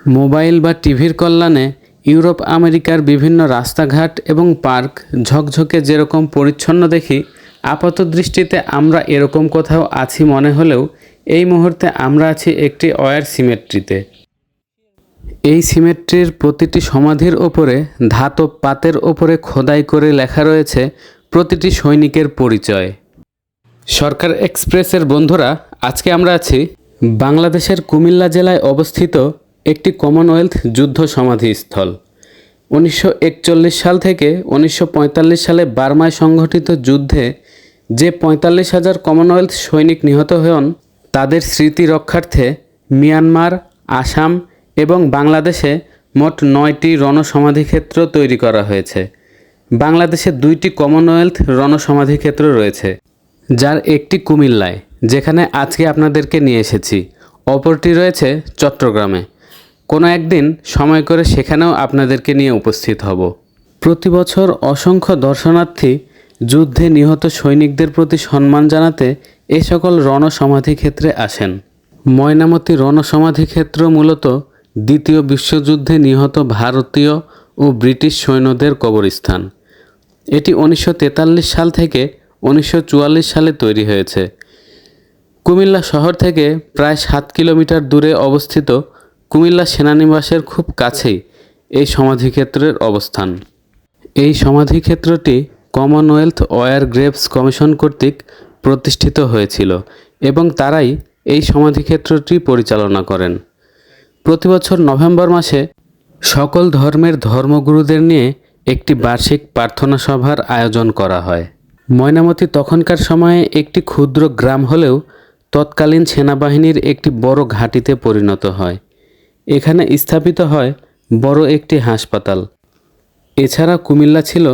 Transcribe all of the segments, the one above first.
Mobile বা টিভির কল্যাণে ইউরোপ, আমেরিকার বিভিন্ন রাস্তাঘাট এবং পার্ক ঝকঝকে যেরকম পরিচ্ছন্ন দেখি, আপাত দৃষ্টিতে আমরা এরকম কোথাও আছি মনে হলেও এই মুহূর্তে আমরা আছি একটি অয়ার সিমেট্রিতে। এই সিমেট্রির প্রতিটি সমাধির ওপরে, ধাতব পাতের ওপরে খোদাই করে লেখা রয়েছে প্রতিটি সৈনিকের পরিচয়। সরকার এক্সপ্রেসের বন্ধুরা, আজকে আমরা আছি বাংলাদেশের কুমিল্লা জেলায় অবস্থিত একটি কমনওয়েলথ যুদ্ধ সমাধিস্থল উনিশশো একচল্লিশ সাল থেকে উনিশশো পঁয়তাল্লিশ সালে বার্মায় সংঘটিত যুদ্ধে যে পঁয়তাল্লিশ হাজার কমনওয়েলথ সৈনিক নিহত হন, তাদের স্মৃতি রক্ষার্থে মিয়ানমার, আসাম এবং বাংলাদেশে মোট নয়টি রণসমাধিক্ষেত্র তৈরি করা হয়েছে। বাংলাদেশে দুইটি কমনওয়েলথ রণসমাধিক্ষেত্র রয়েছে, যার একটি কুমিল্লায়, যেখানে আজকে আপনাদেরকে নিয়ে এসেছি। অপরটি রয়েছে চট্টগ্রামে। কোনো একদিন সময় করে সেখানেও আপনাদেরকে নিয়ে উপস্থিত হব। প্রতি বছর অসংখ্য দর্শনার্থী যুদ্ধে নিহত সৈনিকদের প্রতি সম্মান জানাতে এ সকল রণসমাধি ক্ষেত্রে আসেন। ময়নামতি রণসমাধি ক্ষেত্র মূলত দ্বিতীয় বিশ্বযুদ্ধে নিহত ভারতীয় ও ব্রিটিশ সৈন্যদের কবরস্থান। এটি উনিশশো তেতাল্লিশ সাল থেকে উনিশশো চুয়াল্লিশ সালে তৈরি হয়েছে। কুমিল্লা শহর থেকে প্রায় সাত কিলোমিটার দূরে অবস্থিত কুমিল্লা সেনানিবাসের খুব কাছেই এই সমাধিক্ষেত্রের অবস্থান। এই সমাধিক্ষেত্রটি কমনওয়েলথ ওয়ার গ্রেভস কমিশন কর্তৃক প্রতিষ্ঠিত হয়েছিল এবং তারাই এই সমাধিক্ষেত্রটি পরিচালনা করেন। প্রতি বছর নভেম্বর মাসে সকল ধর্মের ধর্মগুরুদের নিয়ে একটি বার্ষিক প্রার্থনা সভার আয়োজন করা হয়। ময়নামতি তখনকার সময়ে একটি ক্ষুদ্র গ্রাম হলেও তৎকালীন সেনাবাহিনীর একটি বড় ঘাঁটিতে পরিণত হয়। এখানে স্থাপিত হয় বড় একটি হাসপাতাল। এছাড়া কুমিল্লা ছিল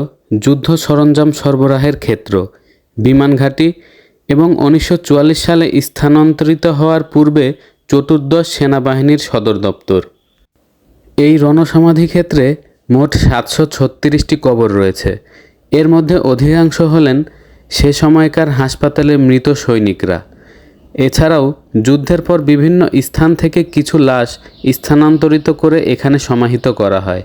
যুদ্ধ সরঞ্জাম সরবরাহের ক্ষেত্র, বিমান ঘাঁটি এবং উনিশশো চুয়াল্লিশ সালে স্থানান্তরিত হওয়ার পূর্বে চতুর্দশ সেনাবাহিনীর সদর দপ্তর। এই রণসমাধি ক্ষেত্রে মোট সাতশো ছত্রিশটি কবর রয়েছে। এর মধ্যে অধিকাংশ হলেন সে সময়কার হাসপাতালে মৃত সৈনিকরা। এছাড়াও যুদ্ধের পর বিভিন্ন স্থান থেকে কিছু লাশ স্থানান্তরিত করে এখানে সমাহিত করা হয়।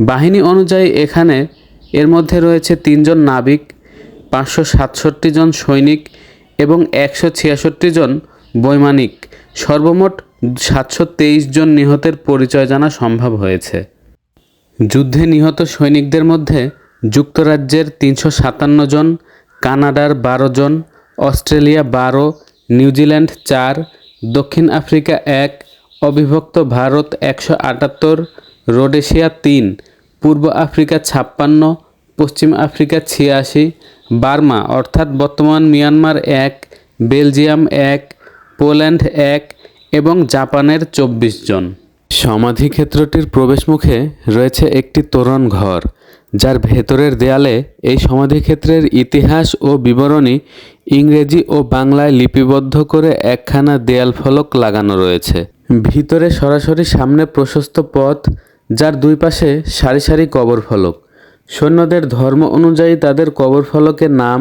বাহিনী অনুযায়ী এখানে এর মধ্যে রয়েছে তিনজন নাবিক, পাঁচশো সাতষট্টি জন সৈনিক এবং একশো ছিয়াষট্টি জন বৈমানিক। সর্বমোট সাতশো তেইশ জন নিহতের পরিচয় জানা সম্ভব হয়েছে। যুদ্ধে নিহত সৈনিকদের মধ্যে যুক্তরাজ্যের তিনশো সাতান্ন জন, কানাডার বারো জন, অস্ট্রেলিয়া বারো নিউজিল্যান্ড চার, দক্ষিণ আফ্রিকা এক, অবিভক্ত ভারত একশো আটাত্তর, রোডেশিয়া তিন, পূর্ব আফ্রিকা ছাপ্পান্ন, পশ্চিম আফ্রিকা ছিয়াশি, বার্মা অর্থাৎ বর্তমান মিয়ানমার এক, বেলজিয়াম এক, পোল্যান্ড এক এবং জাপানের চব্বিশ জন। সমাধিক্ষেত্রটির প্রবেশমুখে রয়েছে একটি তোরণ ঘর, যার ভেতরের দেয়ালে এই সমাধিক্ষেত্রের ইতিহাস ও বিবরণী ইংরেজি ও বাংলায় লিপিবদ্ধ করে একখানা দেয়াল ফলক লাগানো রয়েছে। ভিতরে সরাসরি সামনে প্রশস্ত পথ, যার দুই পাশে সারি সারি কবর ফলক। সৈন্যদের ধর্ম অনুযায়ী তাদের কবর ফলকের নাম,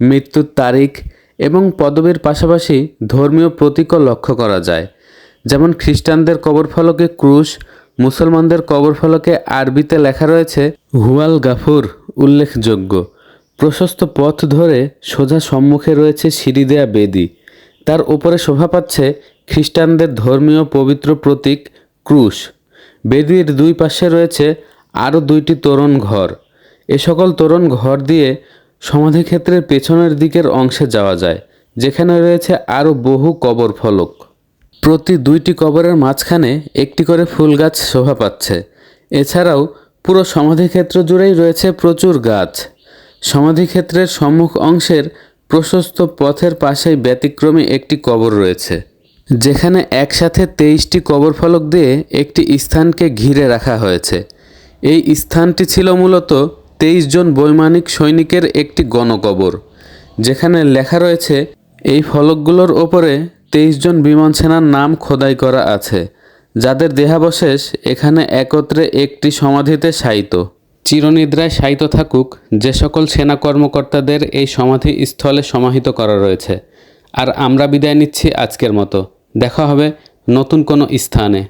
মৃত্যুর তারিখ এবং পদবীর পাশাপাশি ধর্মীয় প্রতীকও লক্ষ্য করা যায়। যেমন খ্রিস্টানদের কবর ফলকে ক্রুশ, মুসলমানদের কবর ফলকে আরবিতে লেখা রয়েছে, হুয়াল গাফুর, উল্লেখযোগ্য। প্রশস্ত পথ ধরে সোজা সম্মুখে রয়েছে সিঁড়ি দেয়া বেদি। তার উপরে শোভা পাচ্ছে খ্রিস্টানদের ধর্মীয় পবিত্র প্রতীক, ক্রুশ। বেদির দুই পাশে রয়েছে আরও দুইটি তোরণ ঘর। এ সকল তোরণ ঘর দিয়ে সমাধিক্ষেত্রের পেছনের দিকের অংশে যাওয়া যায়, যেখানে রয়েছে আরও বহু কবর ফলক। প্রতি দুইটি কবরের মাঝখানে একটি করে ফুল গাছ শোভা পাচ্ছে। এছাড়াও পুরো সমাধিক্ষেত্র জুড়েই রয়েছে প্রচুর গাছ। সমাধিক্ষেত্রের সম্মুখ অংশের প্রশস্ত পথের পাশেই ব্যতিক্রমী একটি কবর রয়েছে, যেখানে একসাথে তেইশটি কবর ফলক দিয়ে একটি স্থানকে ঘিরে রাখা হয়েছে। এই স্থানটি ছিল মূলত তেইশ জন বৈমানিক সৈনিকের একটি গণকবর, যেখানে লেখা রয়েছে, এই ফলকগুলোর ওপরে তেইশ জন বিমান সেনার নাম খোদাই করা আছে, যাদের দেহাবশেষ এখানে একত্রে একটি সমাধিতে শায়িত। চিরনিদ্রায় শায়িত থাকুক, যে সকল সেনা কর্মকর্তাদের এই সমাধি স্থলে সমাহিত করা রয়েছে। আর আমরা বিদায় নিচ্ছি আজকের মতো। দেখা হবে নতুন কোনো স্থানে।